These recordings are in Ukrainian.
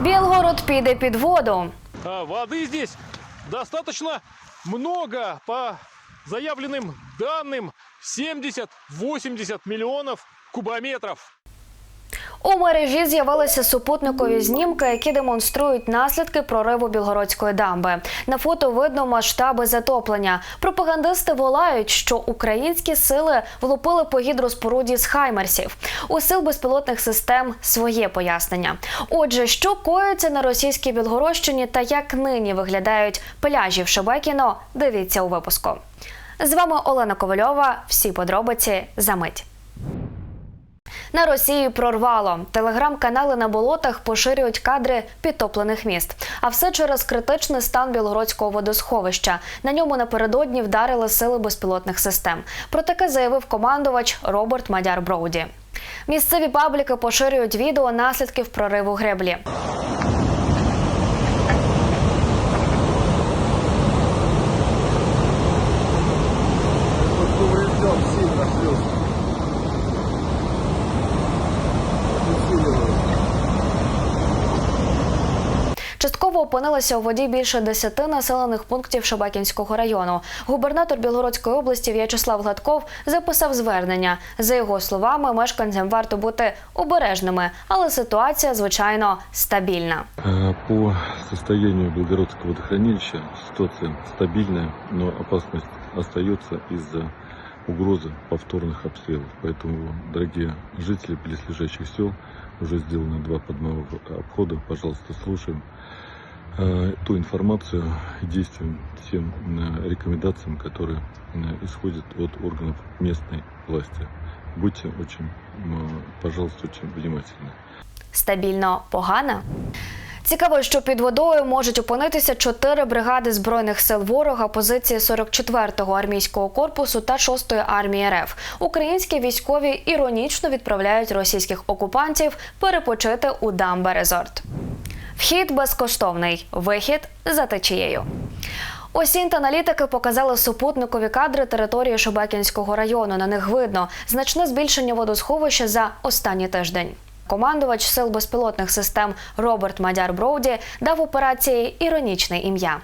Білгород піде під воду. А, Воды здесь достаточно много по заявленным данным 70-80 миллионов кубометров. У мережі з'явилися супутникові знімки, які демонструють наслідки прориву Білгородської дамби. На фото видно масштаби затоплення. Пропагандисти волають, що українські сили влупили по гідроспоруді з хаймерсів. У сил безпілотних систем своє пояснення. Отже, що коїться на російській Білгородщині та як нині виглядають пляжі в Шебекіно, дивіться у випуску. З вами Олена Ковальова. Всі подробиці за мить. На Росії прорвало. Телеграм-канали на болотах поширюють кадри підтоплених міст. А все через критичний стан білгородського водосховища. На ньому напередодні вдарили сили безпілотних систем. Про таке заявив командувач Роберт Мадяр Броуді. Місцеві пабліки поширюють відео наслідків прориву греблі. поврежден опинилися у воді більше десяти населених пунктів Шабакінського району. Губернатор Білгородської області В'ячеслав Гладков записав звернення. За його словами, мешканцям варто бути обережними, але ситуація, звичайно, стабільна. Э, По состоянию Белгородского водохранилища ситуация стабильная, но опасность остается из-за угрозы повторных обстрелов. Поэтому, дорогие жители близлежащих сел, уже сделано два подмовых обхода. Пожалуйста, слушаем э, ту информацию и действуем тем э, рекомендациям, которые э, исходят от органов местной власти. Будьте очень, м, пожалуйста, очень внимательны. Стабільно погано. Цікаво, що під водою можуть опинитися чотири бригади збройних сил ворога, позиції 44-го армійського корпусу та 6-ї армії РФ. Українські військові іронічно відправляють російських окупантів перепочити у Дамбе Резорт. Вхід безкоштовний, вихід за течією. Осінь та аналітики показали супутникові кадри території Шебекінського району. На них видно значне збільшення водосховища за останній тиждень. Командувач сил безпілотних систем Роберт Мадяр Броуді дав операції іронічне ім'я.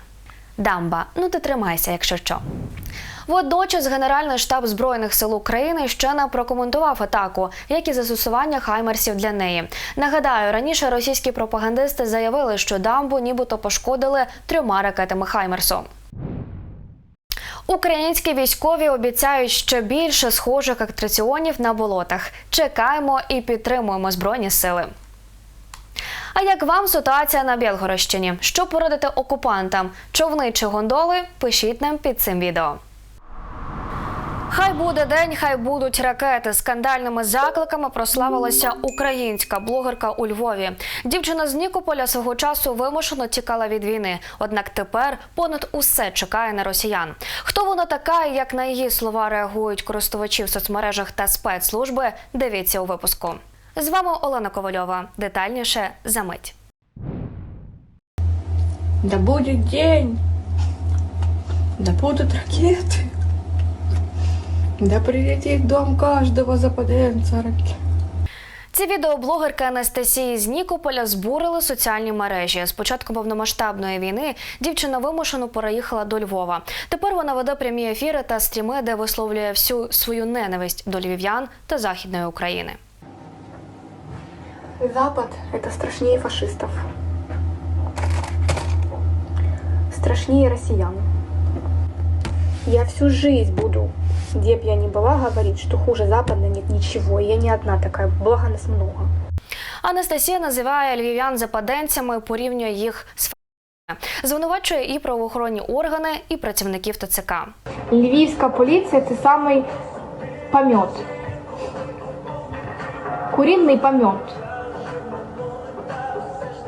Дамба, ну ти тримайся, якщо що. Водночас Генеральний штаб збройних сил України ще не прокоментував атаку, як і застосування хаймерсів для неї. Нагадаю, раніше російські пропагандисти заявили, що дамбу нібито пошкодили трьома ракетами Хаймерсу. Українські військові обіцяють ще більше схожих атракціонів на болотах. Чекаємо і підтримуємо збройні сили. А як вам ситуація на Білгородщині? Що порадити окупантам? Човни чи гондоли? Пишіть нам під цим відео. Хай буде день, хай будуть ракети. Скандальними закликами прославилася українська блогерка у Львові. Дівчина з Нікополя свого часу вимушено тікала від війни. Однак тепер понад усе чекає на росіян. Хто вона така і як на її слова реагують користувачі в соцмережах та спецслужби? Дивіться у випуску. З вами Олена Ковальова. Детальніше за мить. Да будет день, да будут ракеты, да прилетит дом каждого западенца ракет. Ці відео блогерки Анастасії з Нікополя збурили соціальні мережі. З початку повномасштабної війни дівчина вимушено переїхала до Львова. Тепер вона веде прямі ефіри та стріми, де висловлює всю свою ненависть до львів'ян та західної України. Запад – это страшнее фашистов. Страшнее россиян. Я всю жизнь буду, где б я ни была, говорить, что хуже Запада нет ничего. И я не одна такая, благо нас много. Анастасія називає львів'ян западенцями, порівнює їх з фашистами. звинувачує і правоохоронні органи, і працівників ТЦК. Львивская полиция – это самый помет. Куриный помет.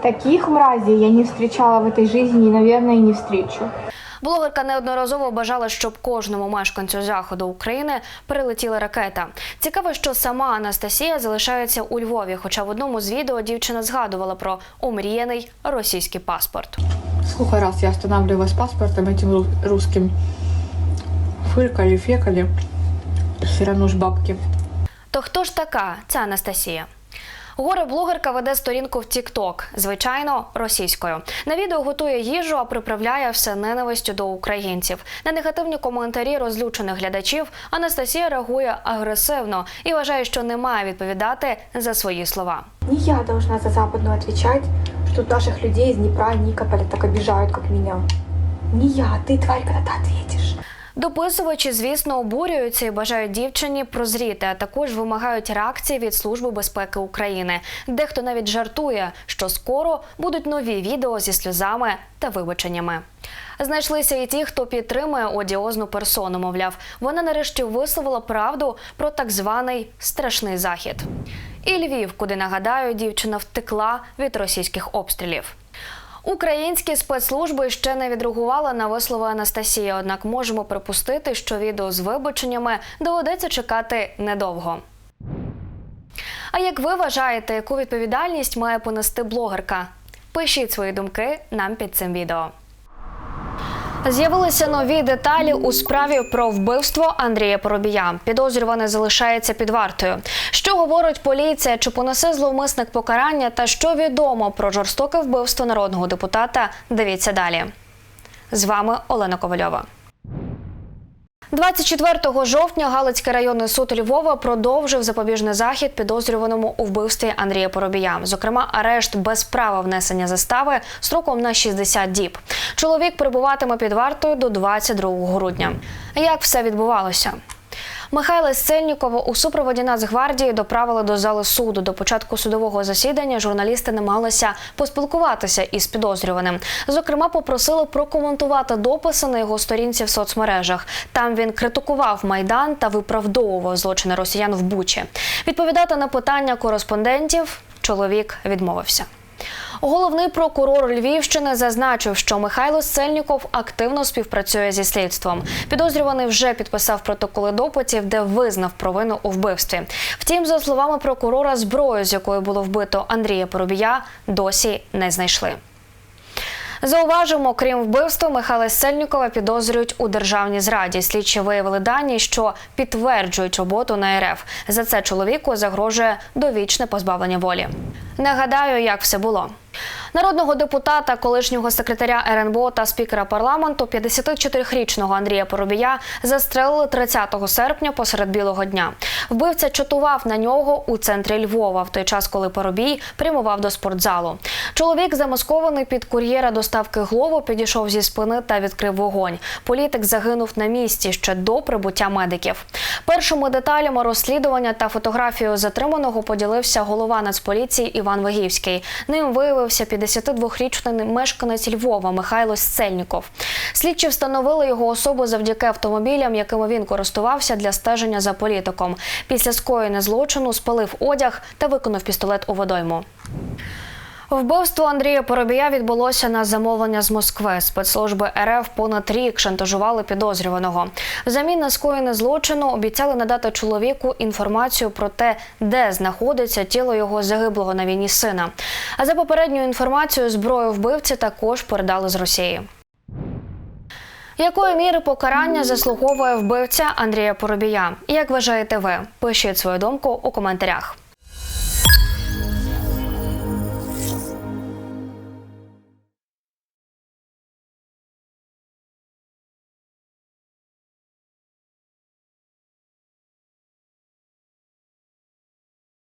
Таких мразей я не встречала в этой жизни и, наверное, и не встречу. Блогерка неодноразово бажала, щоб кожному мешканцю заходу України прилетіла ракета. Цікаво, що сама Анастасія залишається у Львові, хоча в одному з відео дівчина згадувала про омріяний російський паспорт. Сколько раз я останавливалась с паспортом этим ру- русским. Фыркали, фекали. Все равно ж бабки. То хто ж така ця Анастасія? Горе-блогерка веде сторінку в TikTok, звичайно, російською. На відео готує їжу, а приправляє все ненавистю до українців. На негативні коментарі розлючених глядачів Анастасія реагує агресивно і вважає, що не має відповідати за свої слова. Не я должна за отвечать, что тут наших людей из Днепра, Никополя так обижают, как меня. Не я, ты, тварь, когда ты ответишь. Дописувачі, звісно, обурюються і бажають дівчині прозріти, а також вимагають реакції від Служби безпеки України. Дехто навіть жартує, що скоро будуть нові відео зі сльозами та вибаченнями. Знайшлися і ті, хто підтримує одіозну персону. Мовляв, вона нарешті висловила правду про так званий страшний захід. І Львів, куди нагадаю, дівчина втекла від російських обстрілів. Українські спецслужби ще не відреагували на вислови Анастасії, однак можемо припустити, що відео з вибаченнями доведеться чекати недовго. А як ви вважаєте, яку відповідальність має понести блогерка? Пишіть свої думки нам під цим відео. З'явилися нові деталі у справі про вбивство Андрія Поробія. Підозрюваний залишається під вартою. Що говорить поліція? Чи понесе зловмисник покарання? Та що відомо про жорстоке вбивство народного депутата? Дивіться далі. З вами Олена Ковальова. 24 жовтня Галицький районний суд Львова продовжив запобіжний захід підозрюваному у вбивстві Андрія Поробія. Зокрема, арешт без права внесення застави строком на 60 діб. Чоловік перебуватиме під вартою до 22 грудня. Як все відбувалося? Михайла Сельнікова у супроводі Нацгвардії доправили до зали суду. До початку судового засідання журналісти намагалися поспілкуватися із підозрюваним. Зокрема, попросили прокоментувати дописи на його сторінці в соцмережах. Там він критикував майдан та виправдовував злочини росіян в Бучі. Відповідати на питання кореспондентів чоловік відмовився. Головний прокурор Львівщини зазначив, що Михайло Сельніков активно співпрацює зі слідством. Підозрюваний вже підписав протоколи допитів, де визнав провину у вбивстві. Втім, за словами прокурора, зброю, з якою було вбито Андрія Поробія, досі не знайшли. Зауважимо, крім вбивства, Михайла Сельнікова підозрюють у державній зраді. Слідчі виявили дані, що підтверджують роботу на РФ. За це чоловіку загрожує довічне позбавлення волі. Нагадаю, як все було. Народного депутата, колишнього секретаря РНБО та спікера парламенту, 54-річного Андрія Поробія, застрелили 30 серпня посеред білого дня. Вбивця чатував на нього у центрі Львова в той час, коли Поробій прямував до спортзалу. Чоловік, замаскований під кур'єра доставки Глово, підійшов зі спини та відкрив вогонь. Політик загинув на місці ще до прибуття медиків. Першими деталями розслідування та фотографією затриманого поділився голова Нацполіції Іван Вагівський. Ним виявився 52-річний мешканець Львова Михайло Сцельніков. Слідчі встановили його особу завдяки автомобілям, якими він користувався для стеження за політиком. Після скоєння злочину спалив одяг та виконав пістолет у водойму. Вбивство Андрія Поробія відбулося на замовлення з Москви. Спецслужби РФ понад рік шантажували підозрюваного. Взамін на скоєне злочину обіцяли надати чоловіку інформацію про те, де знаходиться тіло його загиблого на війні сина. А за попередньою інформацією, зброю вбивці також передали з Росії. Якої міри покарання заслуговує вбивця Андрія Поробія? Як вважаєте ви? Пишіть свою думку у коментарях.